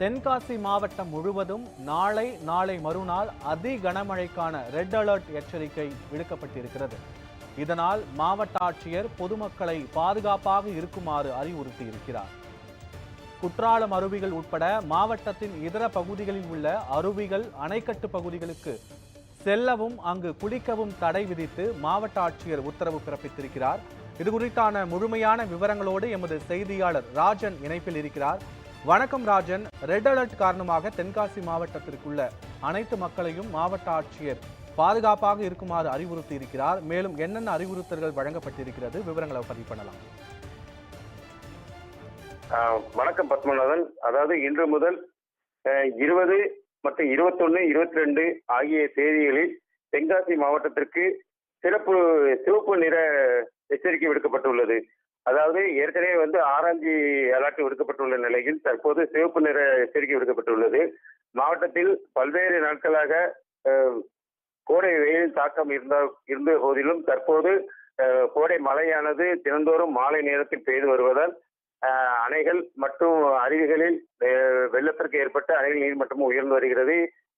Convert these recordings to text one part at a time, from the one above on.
தென்காசி மாவட்டம் முழுவதும் நாளை நாளை மறுநாள் அதி கனமழைக்கான ரெட் அலர்ட் எச்சரிக்கை விடுக்கப்பட்டிருக்கிறது. இதனால் மாவட்ட ஆட்சியர் பொதுமக்களை பாதுகாப்பாக இருக்குமாறு அறிவுறுத்தியிருக்கிறார். குற்றாலம் அருவிகள் உட்பட மாவட்டத்தின் இதர பகுதிகளில் உள்ள அருவிகள் அணைக்கட்டு பகுதிகளுக்கு செல்லவும் அங்கு குளிக்கவும் தடை விதித்து மாவட்ட ஆட்சியர் உத்தரவு பிறப்பித்திருக்கிறார். இது குறித்தான முழுமையான விவரங்களோடு எமது செய்தியாளர் ராஜன் இணைப்பில் இருக்கிறார். வணக்கம் ராஜன். ரெட் அலர்ட் காரணமாக தென்காசி மாவட்டத்திற்குள்ள அனைத்து மக்களையும் மாவட்ட ஆட்சியர் பாதுகாப்பாக இருக்குமாறு அறிவுறுத்தி இருக்கிறார் மேலும் என்னென்ன அறிவுறுத்தல்கள் வழங்கப்பட்டிருக்கிறது? விவரங்களை பதிவு பண்ணலாம். ஆஹ் வணக்கம் பத்மநாதன். அதாவது இன்று முதல் இருபது மற்றும் இருபத்தொன்னு இருபத்தி ரெண்டு ஆகிய தேதிகளில் தென்காசி மாவட்டத்திற்கு சிறப்பு சிவப்பு நிற எச்சரிக்கை விடுக்கப்பட்டுள்ளது. அதாவது ஏற்கனவே வந்து ஆரஞ்சு அலர்ட் விடுக்கப்பட்டுள்ள நிலையில் தற்போது சிவப்பு நிற எச்சரிக்கை விடுக்கப்பட்டுள்ளது. மாவட்டத்தில் பல்வேறு நாட்களாக கோடை வெயில் தாக்கம் இருந்த இருந்த போதிலும் தற்போது கோடை மழையானது தினந்தோறும் மாலை நேரத்தில் பெய்து வருவதால் அணைகள் மற்றும் அருவிகளில் வெள்ளத்திற்கு ஏற்பட்ட அணைகள் நீர்மட்டமும் உயர்ந்து வருகிறது.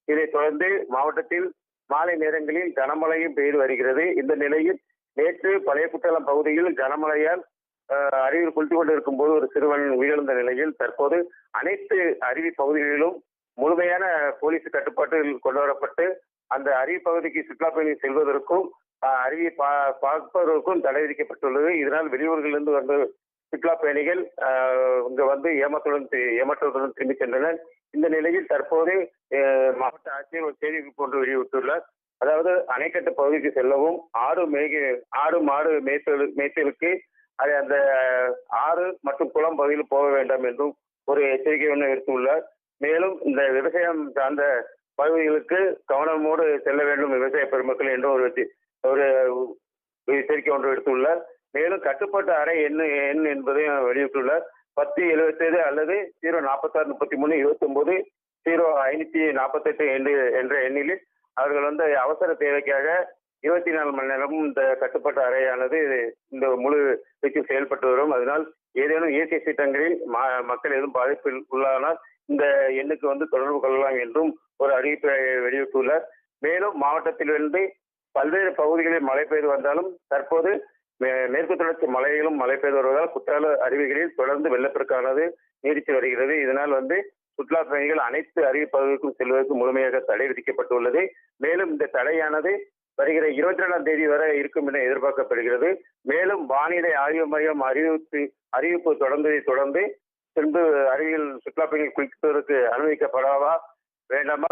இதைத் தொடர்ந்து மாவட்டத்தில் மாலை நேரங்களில் கனமழையும் பெய்து வருகிறது. இந்த நிலையில் நேற்று பழைய குட்டலம் பகுதியில் கனமழையால் அறிவில் அருவியில் குளித்துக் கொண்டிருக்கும் போது ஒரு சிறுவன் உயிரிழந்த நிலையில் தற்போது அனைத்து அருவி பகுதிகளிலும் முழுமையான போலீஸ் கட்டுப்பாட்டில் கொண்டு வரப்பட்டு அந்த அருவி பகுதிக்கு சுற்றுலா பயணிகள் செல்வதற்கும் அருவி அருவியை பா- பார்ப்பதற்கும் தடை விதிக்கப்பட்டுள்ளது. இதனால் வெளியூர்களிலிருந்து வந்து சுற்றுலா பயணிகள் ஆஹ், வந்து ஏமாற்றுடன் ஏமாற்றத்துடன் திரும்பி சென்றனர். இந்த நிலையில் தற்போது மாவட்ட ஆட்சியர் ஒரு செய்தி போன்று வெளியிட்டுள்ளார். அதாவது அணைக்கட்டு பகுதிக்கு செல்லவும் ஆடு மேய்க ஆடு மாடு மேய்த்தல் மேய்த்தலுக்கு அது அந்த ஆறு மற்றும் குளம் பகுதியில் போக வேண்டாம் என்றும் ஒரு எச்சரிக்கை ஒன்று விடுத்துள்ளார் மேலும் இந்த விவசாயம் சார்ந்த பகுதிகளுக்கு கவனமோடு செல்ல வேண்டும் விவசாய பெருமக்கள் என்று ஒரு ஒரு எச்சரிக்கை ஒன்று விடுத்துள்ளார் மேலும் கட்டுப்பாட்டு அறை என்ன எண் என்பதையும் வெளியிட்டுள்ளார். பத்து எழுபத்தேழு அல்லது ஜீரோ நாற்பத்தாறு முப்பத்தி மூணு இருபத்தி ஒன்பது ஜீரோ ஐநூத்தி நாற்பத்தெட்டு என்று என்ற எண்ணில் அவர்கள் வந்து அவசர தேவைக்காக இருபத்தி நாலு மணி நேரமும் இந்த கட்டுப்பாட்டு அறையானது இந்த முழு வீச்சில் செயல்பட்டு வரும். அதனால் ஏதேனும் இயற்கை சீற்றங்களில் ம- மக்கள் எதுவும் பாதிப்பில் உள்ளானால் இந்த எண்ணுக்கு வந்து தொடர்பு கொள்ளலாம் என்றும் ஒரு அறிவிப்பை வெளியிட்டுள்ளார். மேலும் மாவட்டத்திலிருந்து பல்வேறு பகுதிகளில் மழை பெய்து வந்தாலும் தற்போது மே- மேற்கு தொடர்ச்சி மலையிலும் மழை பெய்து வருவதால் குற்றால அருவிகளில் தொடர்ந்து வெள்ளப்பெருக்கானது நீடித்து வருகிறது. இதனால் வந்து சுற்றுலா பயணிகள் அனைத்து அருவி பகுதிகளுக்கும் செல்வதற்கு முழுமையாக தடை விதிக்கப்பட்டுள்ளது. மேலும் இந்த தடையானது வருகிற இருபத்தி ரெண்டாம் தேதி வரை இருக்கும் என எதிர்பார்க்கப்படுகிறது. மேலும் வானிலை ஆய்வு மையம் அறிவிப்பு அறிவிப்பு தொடர்ந்ததை தொடர்ந்து பின்பு அருகில் சுற்றுலா பயணிகள் குளிப்பதற்கு அனுமதிக்கப்படாதா வேண்டாமா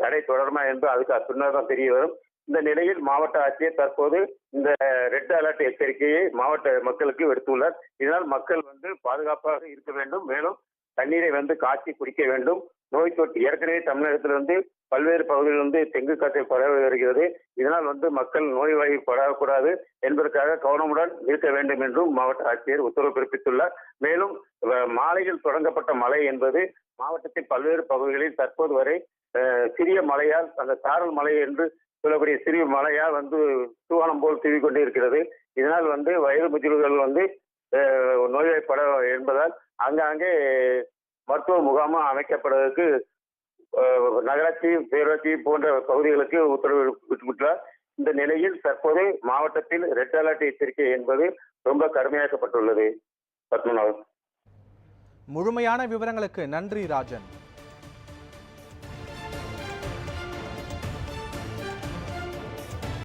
தடை தொடருமா என்று அதுக்கு பின்னர் தான் தெரிய வரும். இந்த நிலையில் மாவட்ட ஆட்சியர் தற்போது இந்த ரெட் அலர்ட் எச்சரிக்கையை மாவட்ட மக்களுக்கு விடுத்துள்ளார். இதனால் மக்கள் வந்து பாதுகாப்பாக இருக்க வேண்டும். மேலும் தண்ணீரை வந்து காய்ச்சி குடிக்க வேண்டும். நோய் தொற்று ஏற்கனவே தமிழகத்தில் வந்து பல்வேறு பகுதிகளில் வந்து டெங்கு காய்ச்சல் பரவி வருகிறது. இதனால் வந்து மக்கள் நோய்வாய் பரவக்கூடாது என்பதற்காக கவனமுடன் இருக்க வேண்டும் என்றும் மாவட்ட ஆட்சியர் உத்தரவு பிறப்பித்துள்ளார். மேலும் மாலையில் தொடங்கப்பட்ட மழை என்பது மாவட்டத்தின் பல்வேறு பகுதிகளில் தற்போது வரை சிறிய மழையால் அந்த சாரல் மழை என்று சொல்லக்கூடிய சிறிய மழையால் வந்து தூவானம் போல் தூவி கொண்டே இருக்கிறது இதனால் வந்து வயது முதிர்வுகள் வந்து நோய்வாய்ப்பட என்பதால் ஆங்காங்கே மருத்துவ முகாமும் அமைக்கப்படுவதற்கு நகராட்சி பேரூராட்சி போன்ற பகுதிகளுக்கு உத்தரவு விட்டுவிட்டார். இந்த நிலையில் தற்போது மாவட்டத்தில் ரெட் அலர்ட் எச்சரிக்கை என்பது ரொம்ப கடுமையாக்கப்பட்டுள்ளது. பத்மநாபன். முழுமையான விவரங்களுக்கு நன்றி ராஜன்.